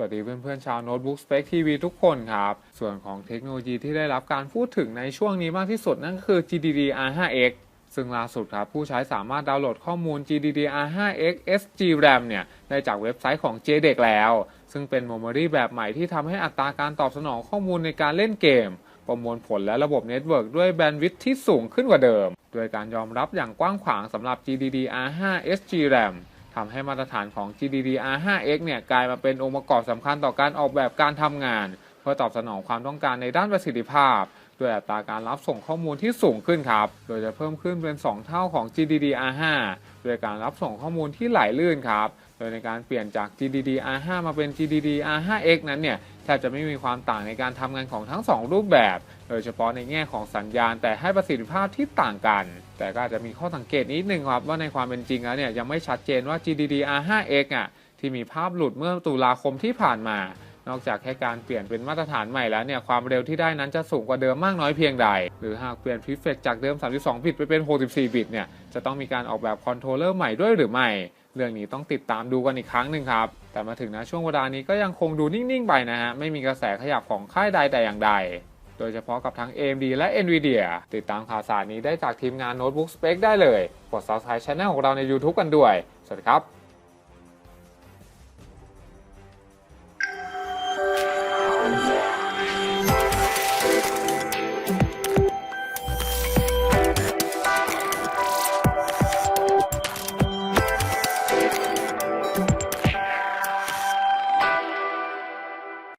วัสดีเพื่อนๆชาวโน้ตบุ๊กสเป c ทีวีทุกคนครับ ส่วนของเทคโนโลยีที่ได้รับการพูดถึงในช่วงนี้มากที่สุดนั่นก็คือ GDDR5X ซึ่งล่าสุดครับ ผู้ใช้สามารถดาวน์โหลดข้อมูล GDDR5X SGRAM เนี่ย ได้จากเว็บไซต์ของ JDEC แล้ว ซึ่งเป็นเมมโมรีแบบใหม่ที่ทำให้อัตราการตอบสนองข้อมูลในการเล่นเกม ประมวลผลและระบบเน็ตเวิร์กด้วยแบนด์วิดท์ที่สูงขึ้นกว่าเดิม โดยการยอมรับอย่างกว้างขวางสำหรับ GDDR5 SGRAM ทำให้มาตรฐานของ GDDR5X เนี่ยกลายมาเป็นองค์ประกอบสำคัญต่อการออกแบบการทำงาน เพื่อตอบสนองความต้องการในด้านประสิทธิภาพด้วยอัตราการรับส่งข้อมูลที่สูงขึ้นครับ โดยจะเพิ่มขึ้นเป็น 2 เท่าของ GDDR5 ด้วยการรับส่งข้อมูลที่ไหลลื่นครับ โดยในการเปลี่ยนจาก GDDR5 มาเป็น GDDR5X นั้นเนี่ยแทบจะไม่มีความต่างในการทำงานของทั้ง 2 รูปแบบ โดยเฉพาะในแง่ของสัญญาณ แต่ให้ประสิทธิภาพที่ต่างกัน แต่ก็อาจจะมีข้อสังเกตนิดนึงครับว่าในความเป็นจริงแล้วเนี่ยยังไม่ชัดเจนว่า GDDR5X อะที่มีภาพหลุดเมื่อตุลาคมที่ผ่านมา นอกจากแค่การเปลี่ยนเป็นมาตรฐานใหม่แล้วเนี่ยความเร็วที่ได้นั้นจะสูงกว่าเดิมมากน้อยเพียงใด หรือหากเปลี่ยน prefix จากเดิม 32 บิตไปเป็น 64 บิตเนี่ยจะต้องมีการออกแบบคอนโทรลเลอร์ใหม่ด้วยหรือไม่ เรื่องนี้ต้องติดตามดูกันอีกครั้งหนึ่งครับ แต่มาถึงนะช่วงเวลานี้ก็ยังคงดูนิ่งๆไปนะฮะไม่มีกระแสขยับของค่ายใดแต่อย่างใด โดยเฉพาะกับทั้ง AMD และ Nvidia ติดตามข่าวสารนี้ได้จากทีมงาน Notebook Spec ได้เลย กด subscribe channel ของเราใน YouTube กันด้วย สวัสดีครับ